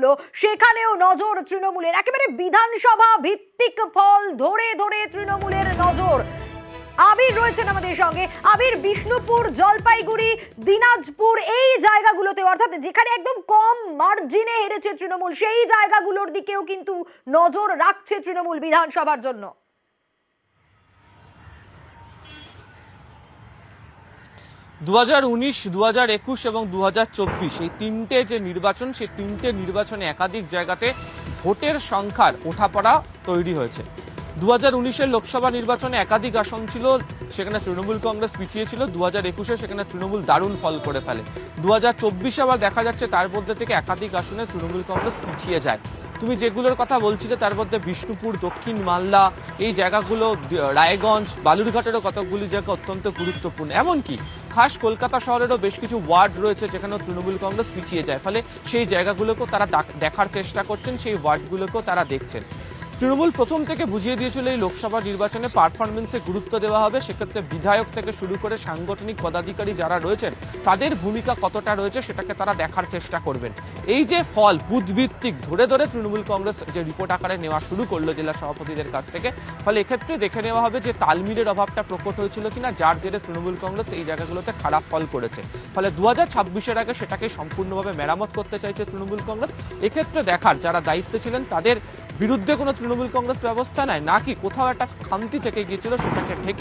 জায়গাগুলো সেখানেও নজর তৃণমূলের। একেবারে বিধানসভা ভিত্তিক ফল ধরে ধরে তৃণমূলের নজর। আবির রয়েছেন আমাদের সঙ্গে। আবির, বিষ্ণুপুর, জলপাইগুড়ি, দিনাজপুর, এই জায়গাগুলোতে অর্থাৎ যেখানে একদম কম মার্জিনে হেরেছে তৃণমূল, সেই জায়গাগুলোর দিকেও কিন্তু নজর রাখছে তৃণমূল বিধানসভার জন্য। দু হাজার উনিশ দু হাজার একুশ এবং দু হাজার চব্বিশ এই তিনটে যে নির্বাচন, সেই তিনটে নির্বাচনে একাধিক জায়গাতে ভোটের সংখ্যার ওঠাপড়া তৈরি হয়েছে। দু হাজার উনিশের লোকসভা নির্বাচনে একাধিক আসন ছিল, সেখানে তৃণমূল কংগ্রেস পিছিয়ে ছিল দু হাজার একুশে সেখানে তৃণমূল দারুণ ফল করে ফেলে। দু হাজার চব্বিশে আবার দেখা যাচ্ছে তার মধ্যে থেকে একাধিক আসনে তৃণমূল কংগ্রেস পিছিয়ে যায়। তুমি যেগুলোর কথা বলছিলে, তার মধ্যে বিষ্ণুপুর, দক্ষিণ মালদা, এই জায়গাগুলো রায়গঞ্জ, বালুরঘাটেরও কতকগুলি জায়গা অত্যন্ত গুরুত্বপূর্ণ। এমনকি খাস কলকাতা শহরেরও বেশ কিছু ওয়ার্ড রয়েছে যেখানে তৃণমূল কংগ্রেস পিছিয়ে যায়। ফলে সেই জায়গাগুলোকেও তারা দেখার চেষ্টা করছেন, সেই ওয়ার্ডগুলোকেও তারা দেখছেন। তৃণমূল প্রথম থেকে বুঝিয়ে দিয়েছিল এই লোকসভা নির্বাচনে পারফরমেন্সে গুরুত্ব দেওয়া হবে। সেক্ষেত্রে বিধায়ক থেকে শুরু করে সাংগঠনিক পদাধিকারী যারা রয়েছেন, তাদের ভূমিকা কতটা রয়েছে সেটাকে তারা দেখার চেষ্টা করবেন। এই যে ফল বুথভিত্তিক ধরে ধরে তৃণমূল কংগ্রেস যে রিপোর্ট আকারে নেওয়া শুরু করল জেলা সভাপতিদের কাছ থেকে, ফলে এক্ষেত্রে দেখে নেওয়া হবে যে তালমিলের অভাবটা প্রকট হয়েছিল কিনা, যার জেরে তৃণমূল কংগ্রেস এই জায়গাগুলোতে খারাপ ফল করেছে। ফলে দু হাজার ছাব্বিশের আগে সেটাকে সম্পূর্ণভাবে মেরামত করতে চাইছে তৃণমূল কংগ্রেস। এক্ষেত্রে দেখার, যারা দায়িত্বে ছিলেন, তাদের বিরুদ্ধে কোনো তৃণমূল কংগ্রেস ব্যবস্থা নেয়? নাকি কোথাও একটা খান্তি থেকে গিয়েছিল সেটাকে ঢেকে